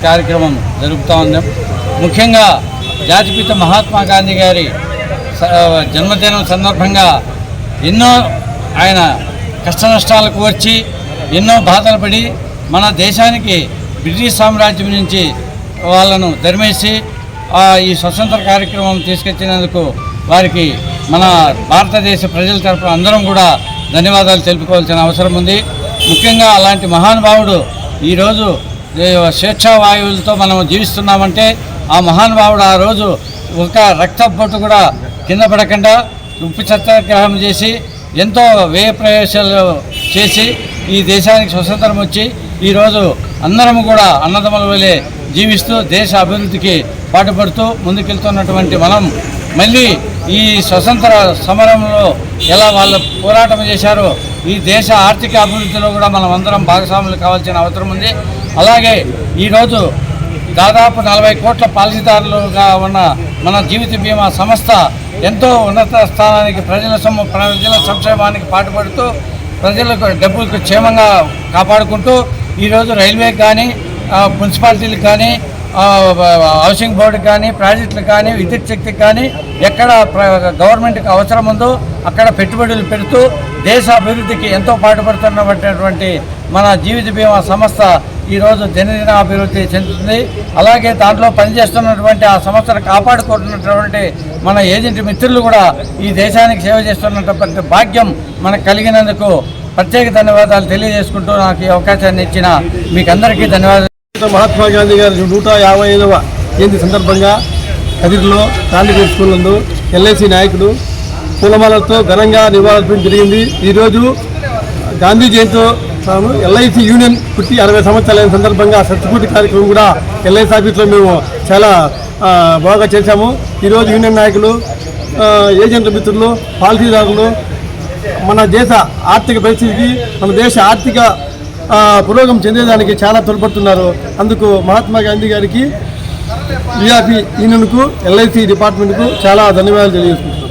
కార్యక్రమం జరుపుతూ ఉన్నాం. ముఖ్యంగా జాతిపిత మహాత్మా గాంధీ గారి స- జన్మదినం సందర్భంగా ఎన్నో ఆయన కష్ట నష్టాలకు వచ్చి ఎన్నో బాధలు పడి మన దేశానికి బ్రిటిష్ సామ్రాజ్యం నుంచి వాళ్ళను ధర్మేసి ఈ స్వతంత్ర కార్యక్రమం తీసుకొచ్చినందుకు వారికి మన భారతదేశ ప్రజల తరపున అందరం కూడా ధన్యవాదాలు తెలుపుకోవాల్సిన అవసరం ఉంది. ముఖ్యంగా అలాంటి మహానుభావుడు ఈరోజు స్వేచ్ఛావాయువులతో స్వేచ్ఛా వాయువులతో మనం జీవిస్తున్నామంటే ఆ మహానుభావుడు ఆ రోజు ఒక రక్త బొట్టు కూడా కింద పడకుండా ఉప్పు సత్యాగ్రహం చేసి ఎంతో వ్యయ ప్రవేశాలు చేసి ఈ దేశానికి స్వతంత్రం వచ్చి ఈరోజు అందరం కూడా అన్నదమ్ముల వలె జీవిస్తూ దేశ అభివృద్ధికి పాటుపడుతూ ముందుకెళ్తున్నటువంటి మనం. మళ్ళీ ఈ స్వతంత్ర సమరంలో ఎలా వాళ్ళు పోరాటం చేశారో ఈ దేశ ఆర్థిక అభివృద్ధిలో కూడా మనం అందరం భాగస్వాములు కావాల్సిన అవసరం ఉంది. అలాగే ఈరోజు దాదాపు నలభై కోట్ల పాలసీదారులుగా ఉన్న మన జీవిత బీమా సంస్థ ఎంతో ఉన్నత స్థానానికి ప్రజల సమ ప్రజల సంక్షేమానికి పాటుపడుతూ ప్రజలకు డబ్బులకు క్షేమంగా కాపాడుకుంటూ ఈరోజు రైల్వేకి కానీ మున్సిపాలిటీలకు కానీ హౌసింగ్ బోర్డు కానీ ప్రాజెక్టులు కానీ విద్యుత్ శక్తికి కానీ ఎక్కడ ప్ర- గవర్నమెంట్కి అవసరం ఉందో అక్కడ పెట్టుబడులు పెడుతూ దేశ అభివృద్ధికి ఎంతో పాటుపడుతున్నటువంటి మన జీవిత బీమా సంస్థ ఈరోజు దినదిన అభివృద్ధి చెందుతుంది. అలాగే దాంట్లో పనిచేస్తున్నటువంటి ఆ సంస్థను కాపాడుకుంటున్నటువంటి మన ఏజెంట్ మిత్రులు కూడా ఈ దేశానికి సేవ చేస్తున్నటువంటి భాగ్యం మనకు కలిగినందుకు ప్రత్యేక ధన్యవాదాలు తెలియజేసుకుంటూ నాకు ఈ అవకాశాన్ని ఇచ్చిన మీకందరికీ ధన్యవాదాలు. మహాత్మా గాంధీ గారి నూట యాభై ఐదవ జయంతి సందర్భంగా కదిరిలో గాంధీ స్కూల్ నందు ఎల్ఐసి నాయకుడు పూలమాలతో ఘనంగా నివాళులర్పించడం జరిగింది. ఈరోజు గాంధీ జయంతితో తాను ఎల్ఐసి యూనియన్ పుట్టి అరవై సంవత్సరాలైన సందర్భంగా సత్యపూర్తి కార్యక్రమం కూడా ఎల్ఐసి ఆఫీస్లో మేము చాలా బాగా చేశాము. ఈరోజు యూనియన్ నాయకులు ఏజెంట్ల మిత్రులు పాలసీదారులు మన దేశ ఆర్థిక పరిస్థితికి మన దేశ ఆర్థిక పురోగం చెందేదానికి చాలా తోడ్పడుతున్నారు. అందుకు మహాత్మా గాంధీ గారికి విఆర్పి యూనియన్కు ఎల్ఐసి డిపార్ట్మెంట్కు చాలా ధన్యవాదాలు తెలియజేసుకుంటున్నాను.